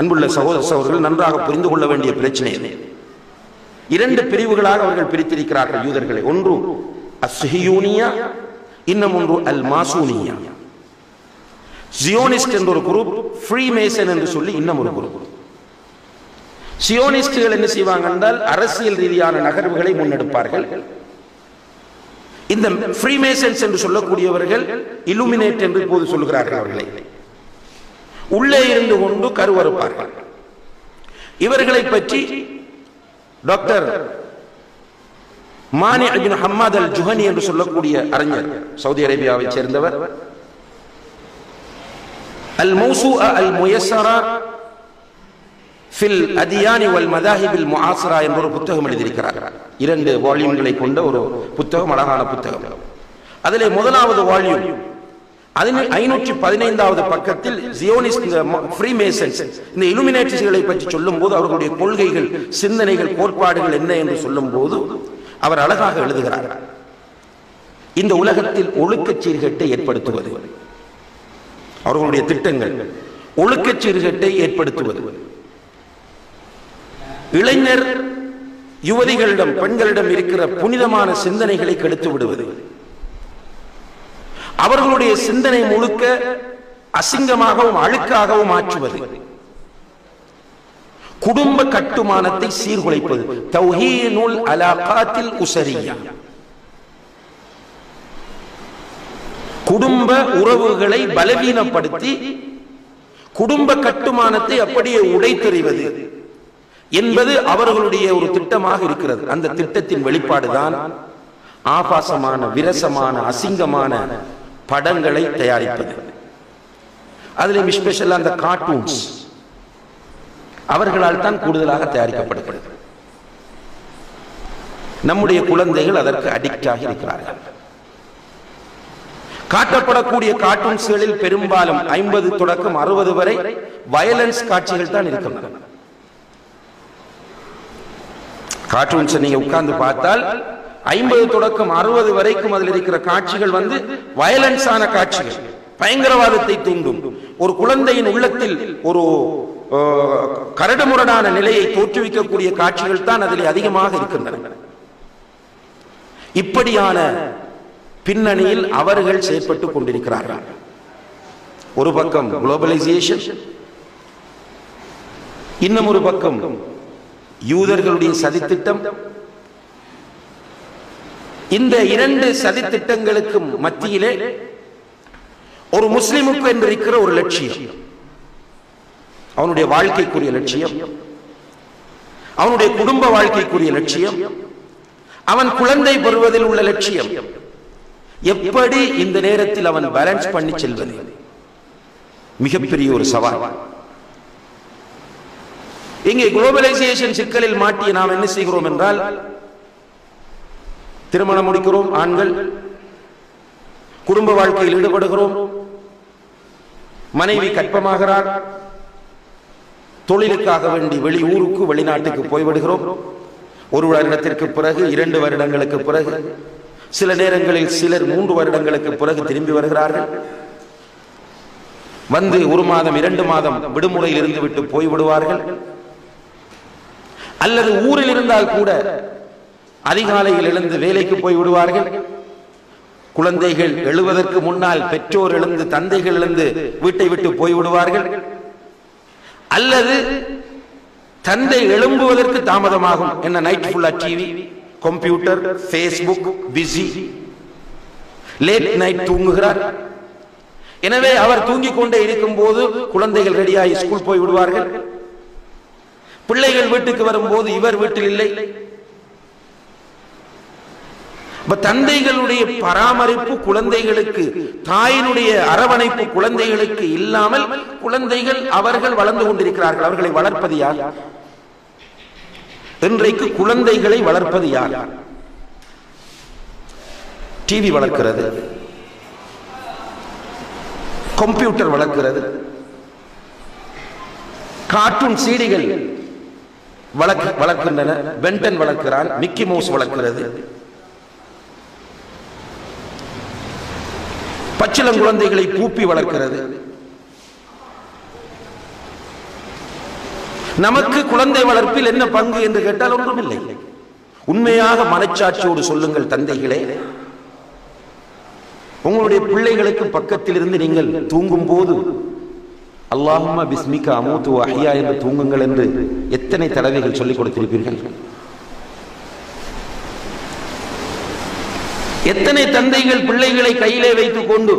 அன்புள்ள சகோதர சகோதரர்கள் நன்றாக புரிந்து கொள்ள வேண்டிய பிரச்சனை. இரண்டு பிரிவுகளாக அவர்கள் பிரித்திருக்கிறார்கள் யூதர்களை. ஒன்று அஸ்ஹியூனியா இன்னும் ஒன்று அல் மாசூனியா ஜியோனிஸ்ட் என்ற ஒரு குரூப் ஃப்ரீ மேசன் என்று சொல்லி இன்னும் ஒரு குரூப். சியோனிஸ்டுகள் என்ன செய்வாங்க என்றால் அரசியல் ரீதியான நகர்வுகளை முன்னெடுப்பார்கள். இந்த ஃப்ரீமேசன்ஸ் என்று சொல்லக்கூடியவர்கள் இலுமினேட் என்று இப்போது சொல்கிறார்கள் அவர்களை. உள்ளே இருந்து கொண்டு கருவறுப்பார்கள். இவர்களை பற்றி டாக்டர் மானி அபின் ஹம்மாத் அல் ஜுஹனி என்று சொல்லக்கூடிய அறிஞர் சவுதி அரேபியாவை சேர்ந்தவர். அல் மௌசு அல் முயசரா ஃபில் அதியானி வல் மதாஹிபில் முஆசிரா என்ற ஒரு புத்தகம் எழுதியிருக்கிறார். இரண்டு வால்யூம்களை கொண்ட ஒரு புத்தகம் அழகான புத்தகம். அதிலே முதலாவது வால்யூம் ஐநூற்றி பதினைந்தாவது பக்கத்தில் ஜியோனிஸ்ட் ஃப்ரீ மேசன்ஸ் இந்த இலுமினேட்டிஸ்களை பற்றி சொல்லும் போது அவர்களுடைய கொள்கைகள் சிந்தனைகள் கோட்பாடுகள் என்ன என்று சொல்லும் போது அவர் அழகாக எழுதுகிறார். இந்த உலகத்தில் ஒழுக்கச் சீர்கேட்டை ஏற்படுத்துவது. அவர்களுடைய திட்டங்கள். ஒழுக்கச் சீர்கேட்டை ஏற்படுத்துவது. இளைஞர் யுவதிகளிடம் பெண்களிடம் இருக்கிற புனிதமான சிந்தனைகளை கெடுத்து விடுவது. அவர்களுடைய சிந்தனை முழுக்க அசிங்கமாகவும் அழுக்காகவும் ஆற்றுவது குடும்ப கட்டுமானத்தை சீர்குலைப்பது. தௌஹீனுல் அலாகாத்தில் உசரியா. குடும்ப உறவுகளை பலவீனப்படுத்தி குடும்ப கட்டுமானத்தை அப்படியே உடைத்தெறிவது என்பது அவர்களுடைய ஒரு திட்டமாக இருக்கிறது. அந்த திட்டத்தின் வெளிப்பாடுதான் ஆபாசமான விரசமான அசிங்கமான படங்களை தயாரிப்பது. அதில் ஸ்பெஷல் அந்த கார்ட்டூன்ஸ் அவர்களால் தான் கூடுதலாக தயாரிக்கப்படுகிறது. நம்முடைய குழந்தைகள் அதற்கு அடிக்ட் ஆகி இருக்கிறார்கள். காட்டப்படக்கூடிய கார்ட்டூன்ஸ்களில் பெரும்பாலும் ஐம்பது தொடக்கம் அறுபது வரை வயலன்ஸ் காட்சிகள் தான் இருக்கின்றன. கார்ட்டூன்ஸ் நீங்க உட்கார்ந்து பார்த்தால் ஐம்பது தொடக்கம் அறுபது வரைக்கும் அதில் இருக்கிற காட்சிகள் வந்து வயலன்ஸான காட்சிகள். பயங்கரவாதத்தை தூண்டும். ஒரு குழந்தையின் உள்ளத்தில் ஒரு கரடுமுரடான நிலையை தோற்றுவிக்கக்கூடிய காட்சிகள் தான் அதில் அதிகமாக இருக்கின்றன. இப்படியான பின்னணியில் அவர்கள் செயற்பட்டுக் கொண்டிருக்கிறார்கள். ஒரு பக்கம் குளோபலைசேஷன் இன்னும் ஒரு பக்கம் யூதர்களுடைய சதித்திட்டம் இந்த இரண்டு சதி திட்டங்களுக்கும் மத்தியிலே ஒரு முஸ்லிமுக்கு என்று இருக்கிற ஒரு லட்சியம். அவனுடைய வாழ்க்கைக்குரிய லட்சியம். அவனுடைய குடும்ப வாழ்க்கைக்குரிய லட்சியம். அவன் குழந்தை பெறுவதில் உள்ள லட்சியம். எப்படி இந்த நேரத்தில் அவன் பேலன்ஸ் பண்ணி செல்வது? மிகப்பெரிய ஒரு சவால். இங்கே குளோபலைசேஷன் சிக்கலில் மாட்டி நாம் என்ன செய்கிறோம் என்றால் திருமணம் முடிக்கிறோம் ஆண்கள். குடும்ப வாழ்க்கையில் ஈடுபடுகிறோம். மனைவி கற்பமாகிறார். தொழிலுக்காக வேண்டி வெளி ஊருக்கு வெளிநாட்டுக்கு போய்விடுகிறோம். ஒரு வருடத்திற்கு பிறகு இரண்டு வருடங்களுக்கு பிறகு சில நேரங்களில் சிலர் மூன்று வருடங்களுக்கு பிறகு திரும்பி வருகிறார்கள். வந்து ஒரு மாதம் இரண்டு மாதம் விடுமுறையில் இருந்து விட்டு போய்விடுவார்கள். அல்லது ஊரில் இருந்தால் கூட அதிகாலையில் எழுந்து வேலைக்கு போய் விடுவார்கள். குழந்தைகள் எழுவதற்கு முன்னால் பெற்றோர் எழுந்து தந்தைகள் எழுந்து வீட்டை விட்டு போய் விடுவார்கள். அல்லது தந்தை எழும்புவதற்கு தாமதமாகும். என்ன நைட் ஃபுல்லா TV computer Facebook busy late night தூங்குகிறார். எனவே அவர் தூங்கிக் கொண்டே இருக்கும் போது குழந்தைகள் ரெடியாகி ஸ்கூல் போய் விடுவார்கள். பிள்ளைகள் வீட்டுக்கு வரும்போது இவர் வீட்டில் இல்லை. தந்தைகளுடைய பராமரிப்பு குழந்தைகளுக்கு தாயினுடைய அரவணைப்பு குழந்தைகளுக்கு இல்லாமல் குழந்தைகள் அவர்கள் வளர்ந்து கொண்டிருக்கிறார்கள். அவர்களை வளர்ப்பது யார்? இன்றைக்கு குழந்தைகளை வளர்ப்பது யார்? டிவி வளர்க்கிறது. கம்ப்யூட்டர் வளர்க்கிறது. கார்ட்டூன் சீடிகள் வளர்க்கின்றன. பென்டன் வளர்க்கிறான். மிக்கி மவுஸ் வளர்க்கிறது. பச்சிளம் குழந்தைகளை பூப்பி வளர்க்கிறது. நமக்கு குழந்தை வளர்ப்பில் என்ன பங்கு என்று கேட்டால் ஒன்றுமில்லை உண்மையாக மனச்சாட்சியோடு சொல்லுங்கள் தந்தைகளே. உங்களுடைய பிள்ளைகளுக்கு பக்கத்தில் இருந்து நீங்கள் தூங்கும் போது அல்லாஹும்ம பிஸ்மிகா அமூத்து அஹ்யா என்று தூங்குங்கள் என்று எத்தனை தடவைகள் சொல்லிக் கொடுத்திருப்பீர்கள்? எத்தனை தந்தைகள் பிள்ளைகளை கையிலே வைத்துக் கொண்டு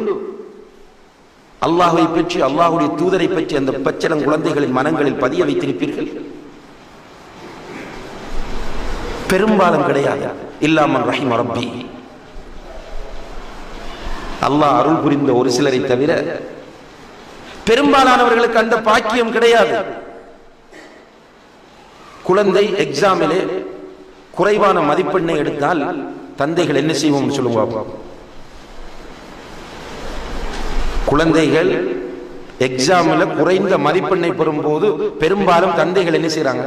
அல்லாஹை பற்றி அல்லாஹுடைய தூதரை பற்றி அந்த பச்சளம் குழந்தைகளின் மனங்களில் பதிய வைத்திருப்பீர்கள்? பெரும்பாலும் கிடையாது. இல்லாமல் ரஹிம் ரப்பி. அல்லாஹ் அருள் புரிந்த ஒரு சிலரை தவிர பெரும்பாலானவர்களுக்கு அந்த பாக்கியம் கிடையாது. குழந்தை எக்ஸாமிலே குறைவான மதிப்பெண்ணை எடுத்தால் தந்தைகள் என்ன செய்வோம்? சொல்லுவாங்க குழந்தைகள் எக்ஸாமில் குறைந்த மதிப்பெண்ணை பெறும்போது பெரும்பாலும் தந்தைகள் என்ன செய்யறாங்க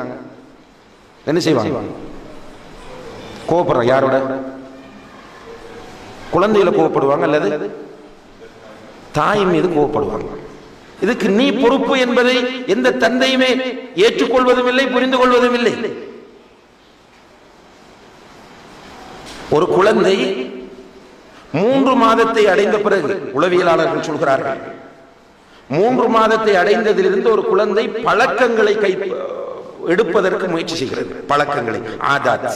என்ன செய்வாங்க? கோபப்படுறாங்க யாரோட? குழந்தைகளை கோவப்படுவாங்க அல்லது தாய் மீது கோவப்படுவாங்க இதுக்கு நீ பொறுப்பு என்பதை எந்த தந்தையுமே ஏற்றுக்கொள்வதும் இல்லை புரிந்து கொள்வதும் இல்லை. ஒரு குழந்தை மூன்று மாதத்தை அடைந்த பிறகு உளவியலாளர்கள் சொல்கிறார்கள் மூன்று மாதத்தை அடைந்ததிலிருந்து ஒரு குழந்தை பழக்கங்களை கை எடுப்பதற்கு முயற்சி செய்கிறது. பழக்கங்களை ஆதாத்.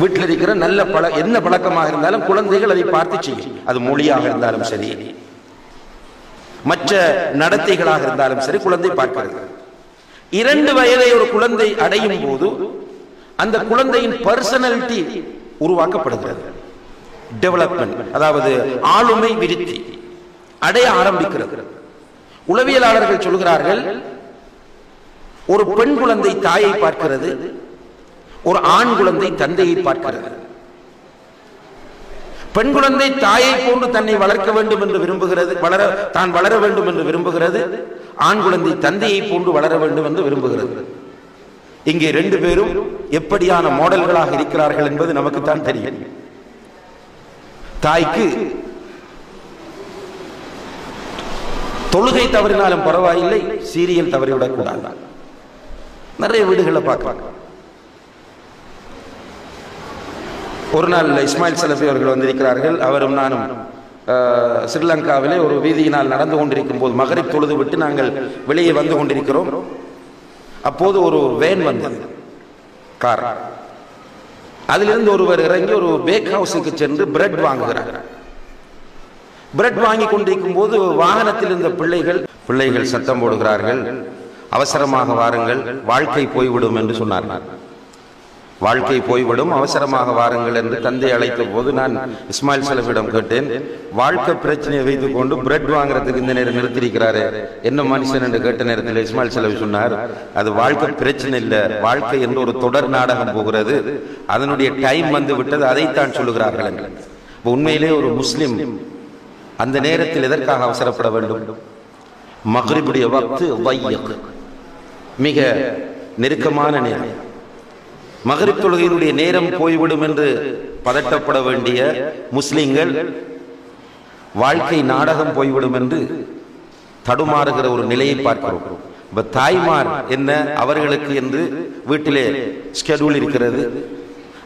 வீட்டில் இருக்கிற நல்ல பழ என்ன பழக்கமாக இருந்தாலும் குழந்தைகள் அதை பார்த்து செய்யும். அது மொழியாக இருந்தாலும் சரி மற்ற நடத்தைகளாக இருந்தாலும் சரி குழந்தை பார்க்கிறது. இரண்டு வயதை ஒரு குழந்தை அடையும் போது அந்த குழந்தையின் பர்சனாலிட்டி உருவாக்கப்படுகிறது. டெவலப்மெண்ட் அதாவது ஆளுமை விருத்தி அடைய ஆரம்பிக்கிறது. உளவியலாளர்கள் சொல்கிறார்கள் ஒரு பெண் குழந்தை தாயை பார்க்கிறது ஒரு ஆண் குழந்தை தந்தையை பார்க்கிறது. பெண் குழந்தை தாயை போன்று தன்னை வளர்க்க வேண்டும் என்று விரும்புகிறது வளர தான் வளர வேண்டும் என்று விரும்புகிறது ஆண் குழந்தை தந்தையை போன்று வளர வேண்டும் என்று விரும்புகிறது. இங்கே ரெண்டு பேரும் எப்படியான மாடல்களாக இருக்கிறார்கள் என்பது நமக்கு தான் தெரியும். தாய்க்கு தொழுகை தவறினாலும் பரவாயில்லை சீரியல் தவறிவிடக் கூடாது. நிறைய வீடுகளை பார்க்கலாம். ஒரு நாள் இஸ்மாயில் சலபி அவர்கள் வந்திருக்கிறார்கள். அவரும் நானும் ஸ்ரீலங்காவிலே ஒரு வீதியினால் நடந்து கொண்டிருக்கும் போது மகரிப் தொழுது விட்டு நாங்கள் வெளியே வந்து கொண்டிருக்கிறோம். அப்போது ஒரு வேன் வந்தது. கார் அதிலிருந்து ஒருவர் இறங்கி ஒரு பேக் ஹவுஸுக்கு சென்று பிரெட் வாங்குகிறார். பிரெட் வாங்கி கொண்டிருக்கும் போது வாகனத்தில் இருந்த பிள்ளைகள் பிள்ளைகள் சத்தம் போடுகிறார்கள். அவசரமாக வாருங்கள் வாழ்க்கை போய்விடும் என்று சொன்னார்கள். வாழ்க்கை போய்விடும் அவசரமாக வாருங்கள் என்று தந்தை அழைத்த போது நான் இஸ்மாயில் செலவிடம் கேட்டேன். வாழ்க்கை பிரச்சனையை வைத்துக் கொண்டு பிரெட் வாங்குறதுக்கு இந்த நேரம் நிறுத்திருக்கிறாரு என்ன மனுஷன் என்று கேட்ட நேரத்தில் இஸ்மாயில் சலஃபி சொன்னார் அது வாழ்க்கை பிரச்சனை இல்லை வாழ்க்கை என்று ஒரு தொடர் நாடகம் போகிறது. அதனுடைய டைம் வந்து விட்டது அதைத்தான் சொல்லுகிறார்கள் இப்போ உண்மையிலே ஒரு முஸ்லிம் அந்த நேரத்தில் எதற்காக அவசரப்பட வேண்டும்? மகரிபுடைய வக்து மிக நெருக்கமான நேரம். மகரிப் தொழுகையினுடைய நேரம் போய்விடும் என்று பதட்டப்பட வேண்டிய முஸ்லிம்கள் வாழ்க்கை நாடகம் போய்விடும் என்று தடுமாறுகிற ஒரு நிலையை பார்க்கிறோம். இப்ப தாய்மார் என்ன அவர்களுக்கு என்று வீட்டிலே ஸ்கெடியூல் இருக்கிறது.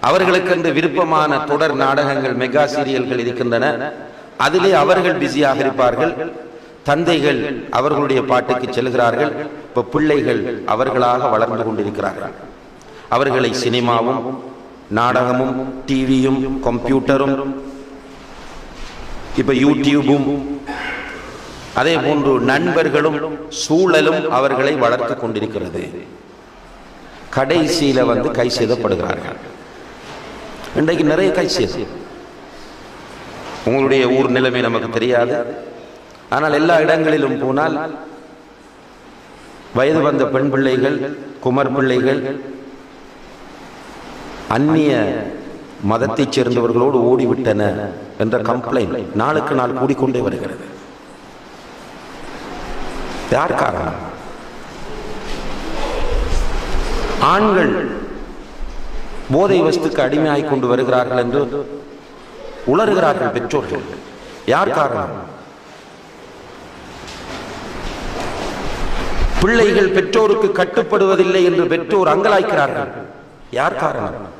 அவர்களுக்கு என்று விருப்பமான தொடர் நாடகங்கள் மெகா சீரியல்கள் இருக்கின்றன. அதிலே அவர்கள் பிஸியாக இருப்பார்கள். தந்தைகள் அவர்களுடைய பாட்டுக்கு செல்கிறார்கள். இப்ப பிள்ளைகள் அவர்களாக வளர்ந்து கொண்டிருக்கிறார்கள். அவர்களை சினிமாவும் நாடகமும் டிவியும் கம்ப்யூட்டரும் இப்ப யூடியூபும் அதே போன்று நண்பர்களும் சூழலும் அவர்களை வளர்த்து கொண்டிருக்கிறது. கடைசியில வந்து கை செய்தப்படுகிறார்கள் இன்றைக்கு நிறைய கை செய்து உங்களுடைய ஊர் நிலைமை நமக்கு தெரியாது. ஆனால் எல்லா இடங்களிலும் போனால் வயது வந்த பெண் பிள்ளைகள் குமர் பிள்ளைகள் அந்நிய மதத்தைச் சேர்ந்தவர்களோடு ஓடிவிட்டன என்ற கம்ப்ளைண்ட் நாளுக்கு நாள் கூடிக்கொண்டே வருகிறது. யார் காரணம்? ஆண்கள் போதை வஸ்துக்கு அடிமையாகிக் கொண்டு வருகிறார்கள் என்று உளறுகிறார்கள் பெற்றோர்கள். யார் காரணம்? பிள்ளைகள் பெற்றோருக்கு கட்டுப்படுவதில்லை என்று பெற்றோர் அங்கலாய்க்கிறார்கள். யார் காரணம்?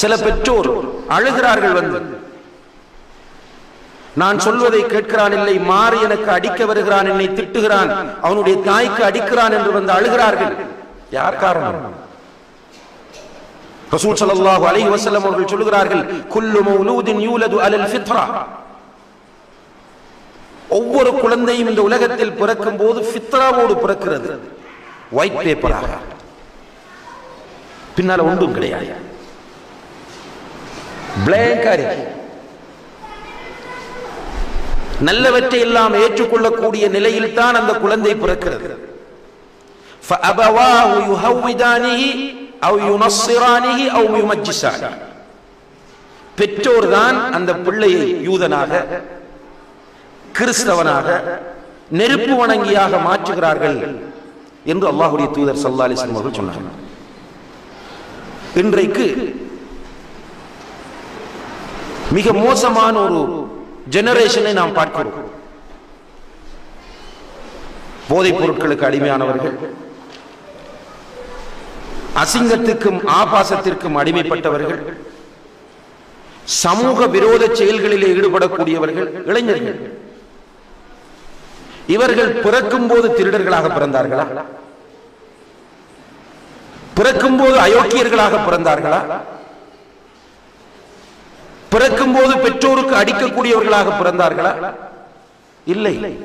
சில பெற்றோர் அழுகிறார்கள் வந்து. நான் சொல்வதை கேட்கிறான் இல்லை மாறி எனக்கு அடிக்க வருகிறான் என்னை திட்டுகிறான். அவனுடைய தாய்க்கு அடிக்கிறான் என்று வந்து அழுகிறார்கள். யார் காரணம்? ரசூல் ஸல்லல்லாஹு அலைஹி வஸல்லம் அவர்கள் சொல்கிறார்கள் குல்லு மௌலூதின் யூலது அலல் ஃபித்ரா. ஒவ்வொரு குழந்தையும் இந்த உலகத்தில் பிறக்கும் போது ஃபித்ராவோடு பிறக்கிறது. ஒயிட் பேப்பராக பின்னால ஒன்றும் கிடையாது. பிளாங்கா நல்லவற்றை எல்லாம் ஏற்றுக்கொள்ளக்கூடிய நிலையில் தான் அந்த குழந்தை பிறக்கிறது. பெற்றோர் தான் அந்த பிள்ளையை யூதனாக கிறிஸ்தவனாக நெருப்பு வணங்கியாக மாற்றுகிறார்கள். என்று அல்லாஹுடைய தூதர் சல்லா அலிஸ்லாம் அவர்கள் சொன்னார்கள். இன்றைக்கு மிக மோசமான ஒரு ஜெனரேஷனை நாம் பார்க்கிறோம். போதைப் பொருட்களுக்கு அடிமையானவர்கள் அசிங்கத்துக்கும் ஆபாசத்திற்கும் அடிமைப்பட்டவர்கள் சமூக விரோத செயல்களிலே ஈடுபடக்கூடியவர்கள் இளைஞர்கள். இவர்கள் பிறக்கும் போது திருடர்களாக பிறந்தார்களா? பிறக்கும் போது அயோக்கியர்களாக பிறந்தார்களா? பிறக்கும் போது பெற்றோருக்கு அடிக்கக்கூடியவர்களாக பிறந்தார்களா? இல்லை.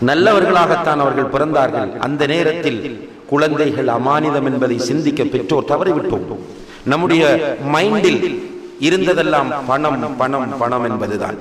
நல்லவர்களாகத்தான் அவர்கள் பிறந்தார்கள். அந்த நேரத்தில் குழந்தைகள் அமானிதம் என்பதை சிந்திக்க பெற்றோர் தவறிவிட்டோம். நம்முடைய மைண்டில் இருந்ததெல்லாம் பணம் பணம் பணம் என்பதுதான்.